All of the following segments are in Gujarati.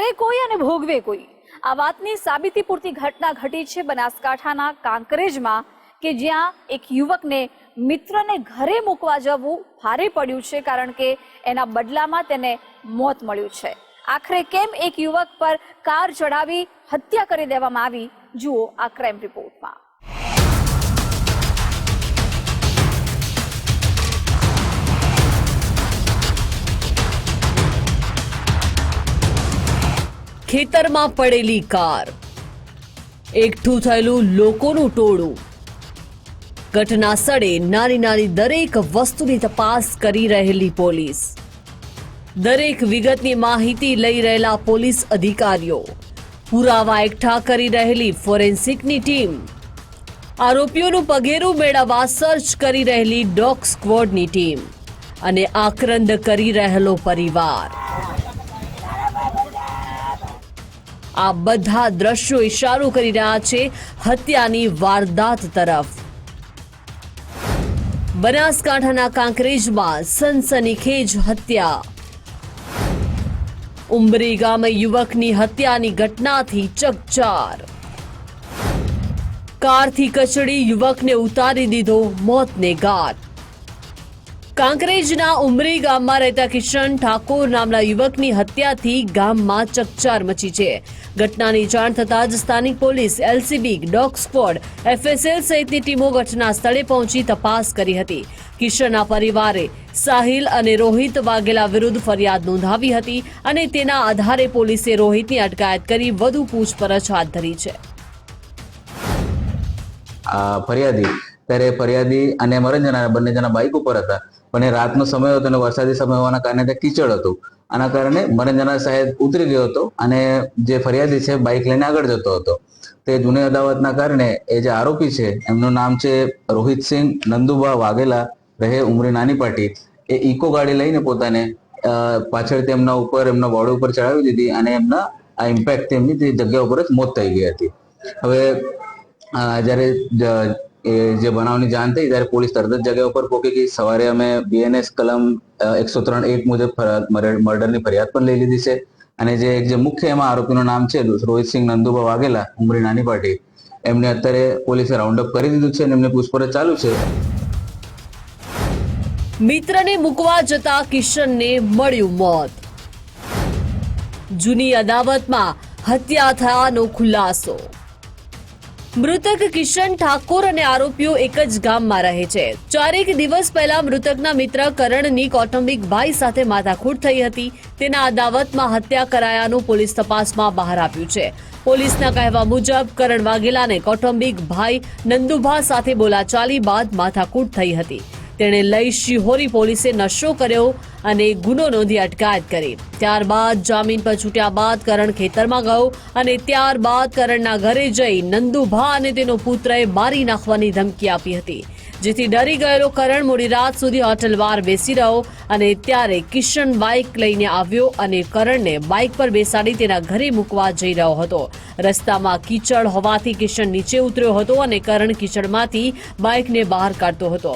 કરે કોઈ અને ભોગવે કોઈ. આ વાતની સાબિતી પૂરતી ઘટના ઘટી છે બનાસકાંઠાના કાંકરેજમાં, કે જ્યાં એક યુવકને મિત્રને ઘરે મૂકવા જવું ભારે પડ્યું છે કારણ કે એના બદલામાં તેને મોત મળ્યું છે. આખરે કેમ એક યુવક પર કાર ચડાવી હત્યા કરી દેવામાં આવી? જુઓ આ ક્રાઇમ રિપોર્ટમાં. ખેતરમાં પડેલી કાર. એકઠું થયેલું લોકોનું ટોળું. ઘટના સ્થળે નાની નાની દરેક વસ્તુની તપાસ કરી રહેલી પોલીસ. દરેક વિગતની માહિતી લઈ રહેલા પોલીસ અધિકારીઓ. પુરાવા એકઠા કરી રહેલી ફોરેન્સિકની ટીમ. આરોપીઓનું પગેરું મેળવવા સર્ચ કરી રહેલી ડોગ સ્ક્વોડની ટીમ. અને આક્રંદ કરી રહેલો પરિવાર. આ બધા દ્રશ્યો ઇશારો કરી રહ્યા છે હત્યાની વારદાત તરફ. બનાસકાંઠાના કાંકરેજમાં સનસનીખેજ હત્યા. ઉમરી ગામે યુવકની હત્યાની ઘટનાથી ચકચાર. કારથી કચડી યુવકને ઉતારી દીધો મોતને ઘાટ. કાંકરેજના ઉમરી ગામમાં રહેતા કિશન ઠાકોર નામના યુવકની હત્યાથી ગામમાં ચકચાર મચી છે. ઘટનાની જાણ થતાં જ સ્થાનિક police, LCB, dog squad, FSL સહિતની ટીમો ઘટના સ્થળે પહોંચી તપાસ કરી હતી. કિશનના પરિવારે સાહિલ અને રોહિત વાઘેલા વિરુદ્ધ ફરિયાદ નોંધાવી હતી અને તેના આધારે પોલીસે રોહિતની અટકાયત કરી વધુ પૂછપરછ હાથ ધરી છે. ફરિયાદી, ત્યારે ફરિયાદી અને મરણ જણા બંને જણા બાઇક ઉપર હતા. પણ એ રાતનો સમય હતો અને વરસાદી સમય હોવાના કારણે ત્યાં કીચડ હતું. આના કારણે મરણ સાહેબ ઉતરી ગયો હતો અને જે ફરિયાદી છે બાઇક લઈને આગળ જતો હતો. તે જૂની અદાવતના કારણે એ જે આરોપી છે, એમનું નામ છે રોહિતસિંહ નંદુબા વાઘેલા, રહે ઉમરી નાની પાટી. એ ઇકો ગાડી લઈને પોતાને પાછળ તેમના ઉપર, એમના બોડી ઉપર ચડાવી દીધી અને એમના, આ ઇમ્પેક્ટ તેમની તે જગ્યા ઉપર જ મોત થઈ ગઈ હતી. હવે જ્યારે એ જે બનાવની જાણ થઈ ત્યારે પોલીસ તરત જ જગ્યા ઉપર પહોંચી ગઈ. સવારે અમે બીએનએસ કલમ એકસો ત્રણ એક મુજબ મર્ડર- મર્ડરની ફરિયાદ પણ લઈ લીધી છે. અને જે જે મુખ્ય એમાં આરોપીનું નામ છે, રોહિતસિંહ નંદુબા વાઘેલા, ઉમરી નાની પાટી, એમને અત્યારે પોલીસે રાઉન્ડ અપ કરી દીધું છે અને એમની પૂછપરછ ચાલુ છે. મિત્રને મૂકવા જતા કિશનને મળ્યું મોત. જૂની અદાવતમાં હત્યા થયાનો ખુલાસો. મૃતક કિશન ઠાકોર અને આરોપીઓ એક જ ગામમાં રહે છે. ચારેક દિવસ પહેલા મૃતકના મિત્ર કરણની કૌટુંબિક ભાઈ સાથે માથાકૂટ થઈ હતી. તેના અદાવતમાં હત્યા કરાયાનું પોલીસ તપાસમાં બહાર આવ્યું છે. પોલીસના કહેવા મુજબ કરણ વાઘેલાને કૌટુંબિક ભાઈ નંદુભા સાથે બોલાચાલી બાદ માથાકૂટ થઈ હતી. તેણે લઈ શિહોરી પોલીસે નશો કર્યો અને ગુનો નોંધી અટકાયત કરી. ત્યારબાદ જામીન પર છૂટ્યા બાદ કરણ ખેતરમાં ગયો અને ત્યારબાદ કરણના ઘરે જઈ નંદુભા અને તેનો પુત્રએ મારી નાખવાની ધમકી આપી હતી, જેથી ડરી ગયેલો કરણ મોડી રાત સુધી હોટલ બહાર બેસી રહ્યો અને ત્યારે કિશન બાઇક લઈને આવ્યો અને કરણને બાઇક પર બેસાડી તેના ઘરે મૂકવા જઈ રહ્યો હતો. રસ્તામાં કીચડ હોવાથી કિશન નીચે ઉતર્યો હતો અને કરણ કીચડમાંથી બાઇકને બહાર કાઢતો હતો.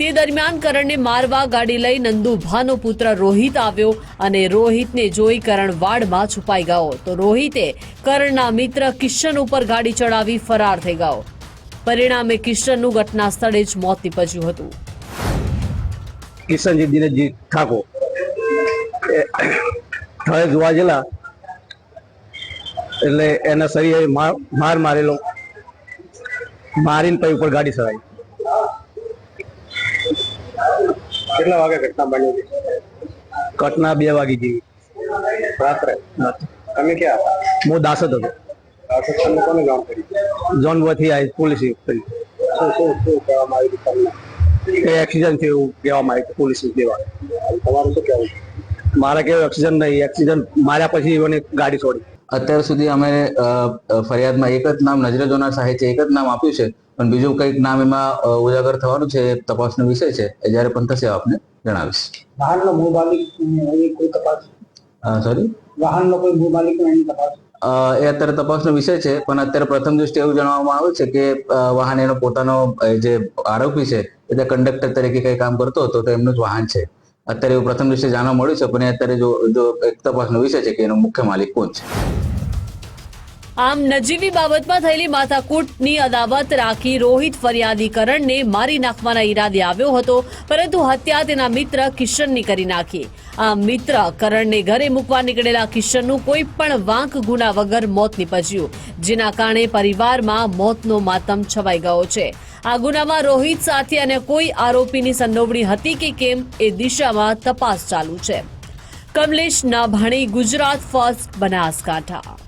તે દરમિયાન કરણને મારવા ગાડી લઈ નંદુભાનો પુત્ર રોહિત આવ્યો અને રોહિતને જોઈ કરણ વાડમાં છુપાઈ ગયો. તો રોહિતે કરણના મિત્ર કિશન ઉપર ગાડી ચડાવી ફરાર થઈ ગયો. પરિણામે કિશનનું ઘટના સ્થળે જ મોત નીપજ્યું હતું. કિશનજી દિનેશજી ઠાકોર જોવા ગયેલા એટલે એના શરીરે માર માર મારેલો, મારીને પછી ઉપર ગાડી ચડાવી. કેટલા વાગે ઘટના બની હતી? ઘટના બે વાગી જેવી. રાત્રે? તમે ક્યાં? હતા હું દાસત હતો. આ શિક્ષણને કોને જાણ કરી જોનથી આવી પોલીસ કરી શું શું શું કહેવામાં આવ્યું તમને? કે એક્સિડન્ટ થયું એવું કહેવામાં આવ્યું પોલીસ દેવા તમારું શું કહેવું છે? મારા કેવું એક્સિડન્ટ નહીં એક્સિડન્ટ માર્યા પછી મને ગાડી છોડી. અત્યાર સુધી અમે ફરિયાદમાં એક જ નામ નજરે જોનાર સાહેબ છે એક જ નામ આપ્યું છે. પણ બીજું કંઈક નામ એમાં ઉજાગર થવાનું છે તપાસનો વિષય છે. એ જ્યારે પણ થશે આપને જણાવીશ. વાહનનો માલિક કોઈ તપાસ? સોરી વાહનનો કોઈ માલિક એની તપાસ? એ અત્યારે તપાસનો વિષય છે પણ અત્યારે પ્રથમ દૃષ્ટિએ એવું જણાવવામાં આવે છે કે વાહન એનો પોતાનો જે આરોપી છે એ તે કંડક્ટર તરીકે કઈ કામ કરતો હતો તો એમનું જ વાહન છે. અત્યારે એવું પ્રથમ દૃષ્ટિએ જાણવા મળ્યું છે પણ અત્યારે જો એક તપાસનો વિષય છે કે એનો મુખ્ય માલિક કોણ છે? આમ નજીવી બાબતમાં થયેલી માથાકૂટની અદાવત રાખી રોહિત ફરિયાદી કરણને મારી નાખવાના ઈરાદે આવ્યો હતો, પરંતુ હત્યા તેના મિત્ર કિશનની કરી નાખી. આ મિત્ર કરણને ઘરે મૂકવા નીકળેલા કિશનનું કોઈ પણ વાંક ગુના વગર મોત નીપજ્યું, જેના કારણે પરિવારમાં મોતનો માતમ છવાઈ ગયો છે. આ ગુનામાં રોહિત સાથે અને કોઈ આરોપીની સંડોવણી હતી કે કેમ એ દિશામાં તપાસ ચાલુ છે. કમલેશ નાભાણી, ગુજરાત ફર્સ્ટ બનાસકાંઠા.